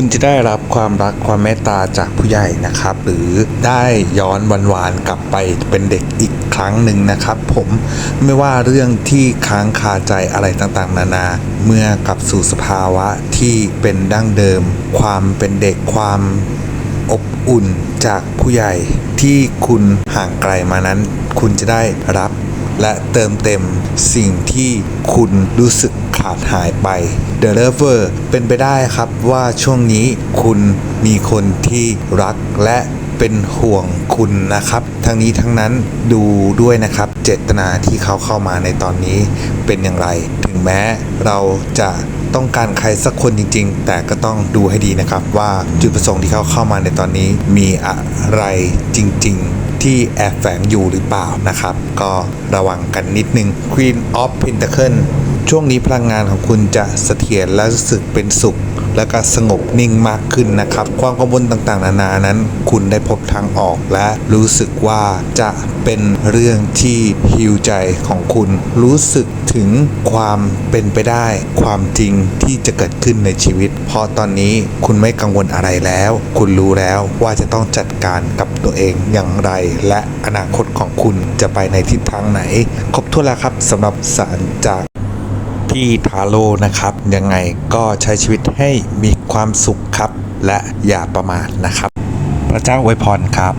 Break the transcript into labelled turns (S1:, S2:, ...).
S1: คุณจะได้รับความรักความเมตตาจากผู้ใหญ่นะครับ หรือได้ย้อนวันวานกลับไปเป็นเด็กอีกครั้งหนึ่งนะครับ ผมไม่ว่าเรื่องที่ค้างคาใจอะไรต่างๆ นานา เมื่อกลับสู่สภาวะที่เป็นดั้งเดิม ความเป็นเด็กความอบอุ่นจากผู้ใหญ่ที่คุณห่างไกลมานั้น คุณจะได้รับ และเติมเต็มสิ่งที่คุณรู้สึก ขาดหายไป The Lover เป็นไปได้ครับว่าช่วงนี้คุณมีคนที่รักและเป็นห่วงคุณนะครับ ทั้งนี้ทั้งนั้นดูด้วยนะครับ เจตนาที่เขาเข้ามาในตอนนี้เป็นอย่างไร ถึงแม้เราจะต้องการใครสักคนจริง ๆ แต่ก็ต้องดูให้ดีนะครับ ว่าจุดประสงค์ที่เขาเข้ามาในตอนนี้มีอะไรจริง ๆที่แอบแฝงอยู่หรือเปล่านะครับ ก็ระวังกันนิดนึง Queen of Pentacle ช่วงนี้พลังงานของคุณจะเสถียรและรู้สึกเป็นสุข และก็สงบนิ่งมากขึ้นนะครับ ความกังวลต่างๆ นานานั้น คุณได้พบทางออกและรู้สึกว่าจะเป็นเรื่องที่ฮิวใจของคุณ รู้สึกถึงความเป็นไปได้ ความจริงที่จะเกิดขึ้นในชีวิต เพราะตอนนี้คุณไม่กังวลอะไรแล้ว คุณรู้แล้วว่าจะต้องจัดการกับ ตัวเองอย่างไร และอนาคตของคุณจะไปในทิศทางไหน ครบถ้วนแล้วครับสำหรับสารจากพี่ทาโร่นะครับ ยังไงก็ใช้ชีวิตให้มีความสุขครับ และอย่าประมาทนะครับ พระเจ้าอวยพรครับ